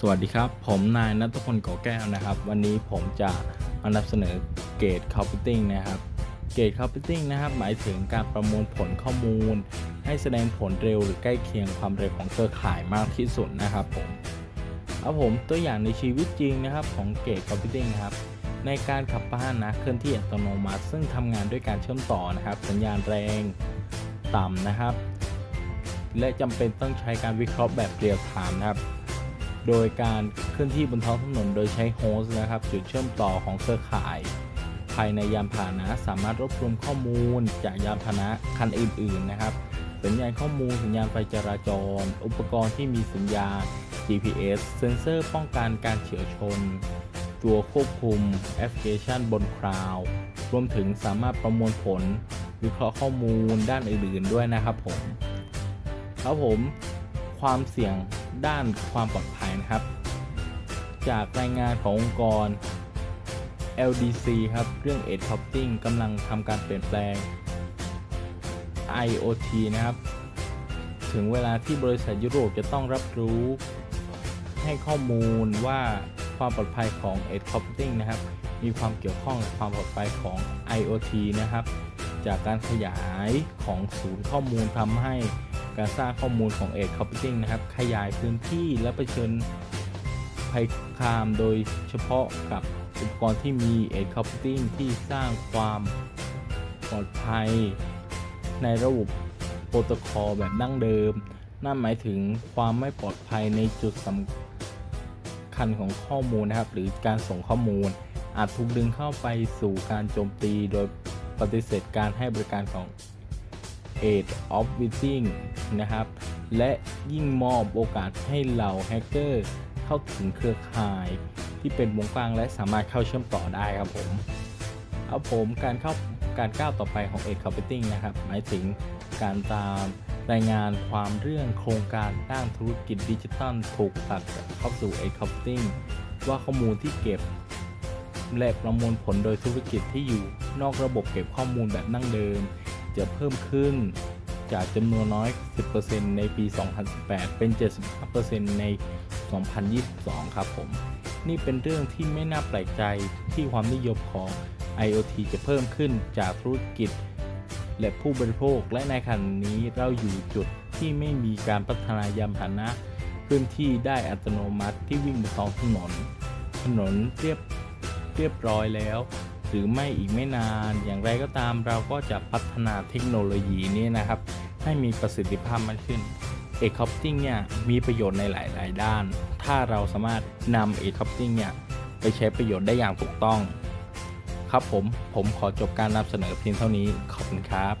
สวัสดีครับ ผมนายนัทพลก่อแก้วนะครับ วันนี้ผมจะมานำเสนอเกรดคาร์ p ติ้งนะครับ เกรดคาร์ p ติ้งนะครับ หมายถึงการประมวลผลข้อมูล ให้แสดงผลเร็วหรือใกล้เคียงความเร็วของเครือข่ายมากที่สุดนะครับผมเอาผมตัวอย่างในชีวิตจริงนะครับของเกรดคาร์ p ติ้งนะครับในการขับพาหนะเคลื่อนที่อัตโนมัติ ซึ่งทำงานด้วยการเชื่อมต่อนะครับ สัญญาณแรงต่ำนะครับ และจำเป็นต้องใช้การวิเคราะห์แบบเรียลไทม์นะครับ โดยการเคลื่อนที่บนท้องถนนโดยใช้โฮสต์นะครับ จุดเชื่อมต่อของเครือข่าย ภายในยานพาหนะสามารถรวบรวมข้อมูลจากยานพาหนะคันอื่น ๆ นะครับ สัญญาณข้อมูลสัญญาณไฟจราจร อุปกรณ์ที่มีสัญญาณ GPS เซ็นเซอร์ป้องกันการเฉียวชน ตัวควบคุมแอปพลิเคชันบนคลาวด์รวมถึงสามารถประมวลผล วิเคราะห์ข้อมูลด้านอื่น ๆ ด้วยนะครับผม ครับผม ความเสี่ยง ด้านความปลอดภัยนะครับ จากรายงานขององค์กร LDC ครับเรื่อง Edge Computing กำลังทำการเปลี่ยนแปลง IoT นะครับ ถึงเวลาที่บริษัทยุโรปจะต้องรับรู้ให้ข้อมูลว่าความปลอดภัยของ Edge Computing นะครับ มีความเกี่ยวข้องกับความปลอดภัยของ IoT นะครับ จากการขยายของศูนย์ข้อมูลทำให้ การสร้างข้อมูลของ Edge Computing นะครับ ขยายพื้นที่และเผชิญภัยคุกคามโดยเฉพาะกับอุปกรณ์ที่มี Edge Computing ที่สร้างความปลอดภัยในระบบโปรโตคอลแบบดั้งเดิม นั่นหมายถึงความไม่ปลอดภัยในจุดสำคัญของข้อมูลนะครับ หรือการส่งข้อมูล อาจถูกดึงเข้าไปสู่การโจมตีโดยปฏิเสธการให้บริการของ Age of Witting นะครับ และยิ่งมอบโอกาสให้เหล่าแฮกเกอร์เข้าถึงเครือข่ายที่เป็นวงกว้างและสามารถเข้าเชื่อมต่อได้ครับผม เอาผมการเข้าการก้าวต่อไปของ Edge Computing นะครับ หมายถึงการตามรายงานความเรื่องโครงการด้านธุรกิจดิจิทัลถูกผลักเข้าสู่ Edge Computing ว่าข้อมูลที่เก็บและประมวลผลโดยธุรกิจที่อยู่นอกระบบเก็บข้อมูลแบบนั่งเดิม จะเพิ่มขึ้นจากจำนวนน้อย 10%ในปี 2018 เป็น 75%ใน 2022 ครับผม นี่เป็นเรื่องที่ไม่น่าแปลกใจที่ความนิยมของ IoT จะเพิ่มขึ้นจากธุรกิจ และผู้บริโภค และในขณะนี้เราอยู่จุดที่ไม่มีการพัฒนายานพาหนะเคลื่อนที่ได้อัตโนมัติที่วิ่งบนท้องถนน ถนนเรียบเรียบร้อยแล้ว หรือไม่อีกไม่นาน อย่างไรก็ตามเราก็จะพัฒนาเทคโนโลยีนี้นะครับ ให้มีประสิทธิภาพมากขึ้นเอกคอปติ้งเนี่ยมีประโยชน์ในหลาย ๆ ด้าน ถ้าเราสามารถนำเอกคอปติ้งเนี่ยไปใช้ประโยชน์ได้อย่างถูกต้อง ครับผม ผมขอจบการนำเสนอเพียงเท่านี้ ขอบคุณครับ